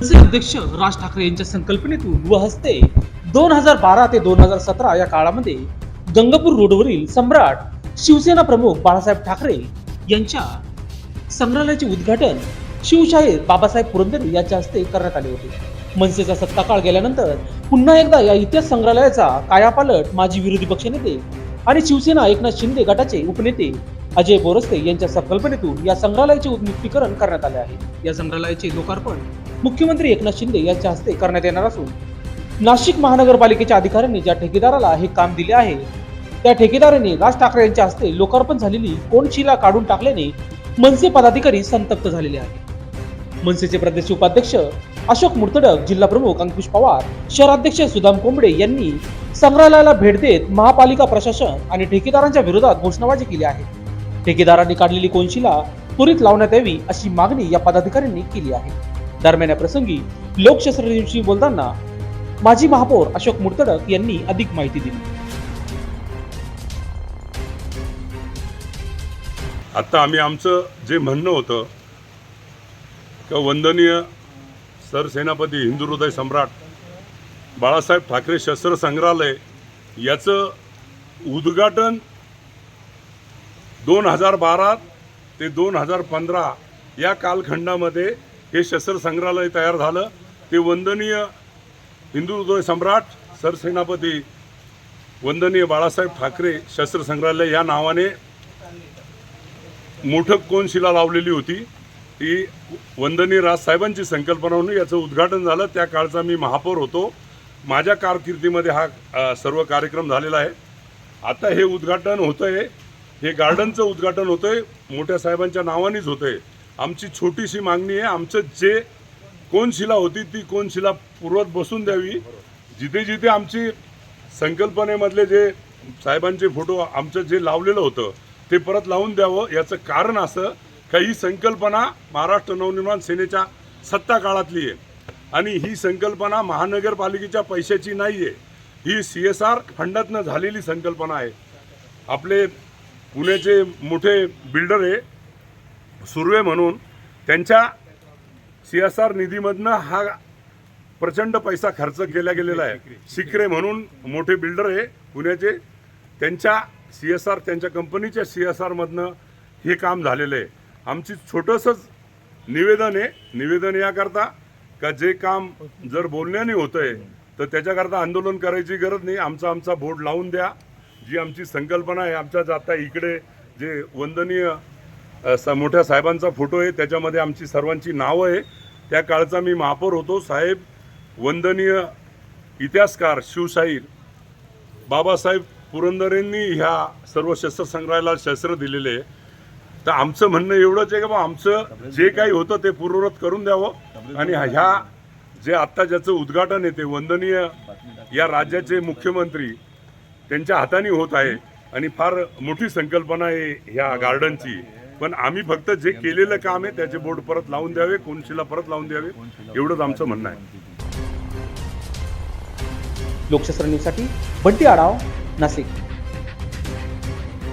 मनसे अध्यक्ष राज ठाकरे यांच्या संकल्पनेतून व हस्ते दोन हजार बारा ते दोन हजार सतरा या काळामध्ये गंगापूर रोडवरील सम्राट शिवसेना प्रमुख बाळासाहेब ठाकरे यांच्या संग्रहालयाचे उद्घाटन शिवशाहीर बाबासाहेब पुरंदरे यांच्या हस्ते करण्यात आले होते. मनसेचा सत्ताकाळ गेल्यानंतर पुन्हा एकदा या इतिहास संग्रहालयाचा कायापालट माजी विरोधी पक्षनेते आणि शिवसेना एकनाथ शिंदे गटाचे उपनेते अजय बोरस्ते यांच्या संकल्पनेतून या संग्रहालयाचे उन्मुक्तीकरण करण्यात आले आहे. या संग्रहालयाचे लोकार्पण मुख्यमंत्री एकनाथ शिंदे यांच्या हस्ते करण्यात येणार असून नाशिक महानगरपालिकेच्या अधिकाऱ्यांनी ज्या ठेकेदाराला हे काम दिले आहे त्या ठेकेदाराने राज ठाकरे यांच्या हस्ते लोकार्पण झालेली कोणशिला काढून टाकल्याने मनसे पदाधिकारी संतप्त झालेले आहेत. मनसेचे प्रदेश उपाध्यक्ष अशोक मुर्तडक जिल्हा प्रमुख अंकुश पवार शहराध्यक्ष सुदाम कोंबडे यांनी संग्रहालयाला भेट देत महापालिका प्रशासन आणि ठेकेदारांच्या विरोधात घोषणाबाजी केली आहे. ठेकेदारांनी काढलेली कोनशिला त्वरित लावण्यात यावी अशी मागणी या पदाधिकाऱ्यांनी केली आहे. दरम्यान या प्रसंगी लोकशास्त्र दिवशी बोलताना माजी महापौर अशोक मुर्तडक यांनी अधिक माहिती दिली. आत्ता आम्ही आमचं जे म्हणणं होतं किंवा वंदनीय सरसेनापती हिंदू हृदय सम्राट बाळासाहेब ठाकरे शस्त्र संग्रहालय याचं उद्घाटन दोन हजार बारा ते दोन हजार पंधरा या कालखंडामध्ये हे शस्त्र संग्रहालय तयार झालं. ते वंदनीय हिंदू सम्राट सरसेनापती वंदनीय बाळासाहेब ठाकरे शस्त्र संग्रहालय या नावाने मोठं कोनशिला लावलेली होती. ती वंदनीय राजसाहेबांची संकल्पना म्हणून याचं उद्घाटन झालं. त्या काळचा मी महापौर होतो. माझ्या कारकिर्दीमध्ये हा सर्व कार्यक्रम झालेला आहे. आता हे उद्घाटन होतं आहे हे गार्डनचं उद्घाटन होतं आहे मोठ्या साहेबांच्या नावानेच होतं आहे आमची छोटीशी मागणी आहे. आमचं जे कोनशिला होती ती कोनशिला पूर्वत बसून द्यावी. जिथे जिथे आमची संकल्पनेमधले जे साहेबांचे फोटो आमचं जे लावलेलं होतं ते परत लावून द्यावं. याचं कारण असं का ही संकल्पना महाराष्ट्र नवनिर्माण सेनेच्या सत्ता काळातली आहे. आणि ही संकल्पना महानगरपालिकेच्या पैशाची नाही आहे ही सी एस आर फंडातनं झालेली संकल्पना आहे. आपले पुण्याचे मोठे बिल्डर आहे सुर्वे म्हणून. त्यांच्या सी एस आर निधीमधनं हा प्रचंड पैसा खर्च केला गेलेला आहे. शिकरे म्हणून मोठे बिल्डर आहे पुण्याचे. त्यांच्या सी एस आर त्यांच्या कंपनीच्या सी एस आरमधनं हे काम झालेलं आहे. आमची छोटंसंच निवेदन आहे. निवेदन याकरता का जे काम जर बोलण्याने होतं आहे तर त्याच्याकरता आंदोलन करायची गरज नाही. आमचा आमचा बोर्ड लावून द्या. जी आमची संकल्पना आहे आमच्या आता इकडे जे वंदनीय अ, मोठ्या साहेबांचा फोटो आहे त्याच्यामध्ये आमची सर्वांची नावं आहे. त्या काळचा मी महापौर होतो. साहेब वंदनीय इतिहासकार शिवशाहीर बाबासाहेब पुरंदरेंनी ह्या सर्व शस्त्रसंग्रहालयाला शस्त्र दिलेले आहे. तर आमचं म्हणणं एवढंच आहे की बा आमचं जे काही होतं ते पूर्ववत करून द्यावं. आणि ह्या जे आत्ता ज्याचं उद्घाटन आहे ते वंदनीय या राज्याचे मुख्यमंत्री त्यांच्या हाताने होत आहे. आणि फार मोठी संकल्पना आहे ह्या गार्डनची. पण आम्ही फक्त जे केलेलं काम आहे त्याचे बोर्ड परत लावून द्यावे कोनशिला परत लावून द्यावे एवढंच आमचं म्हणणं आहे. लोकशास्त्र न्यूजसाठी बंटी आढाव नाशिक.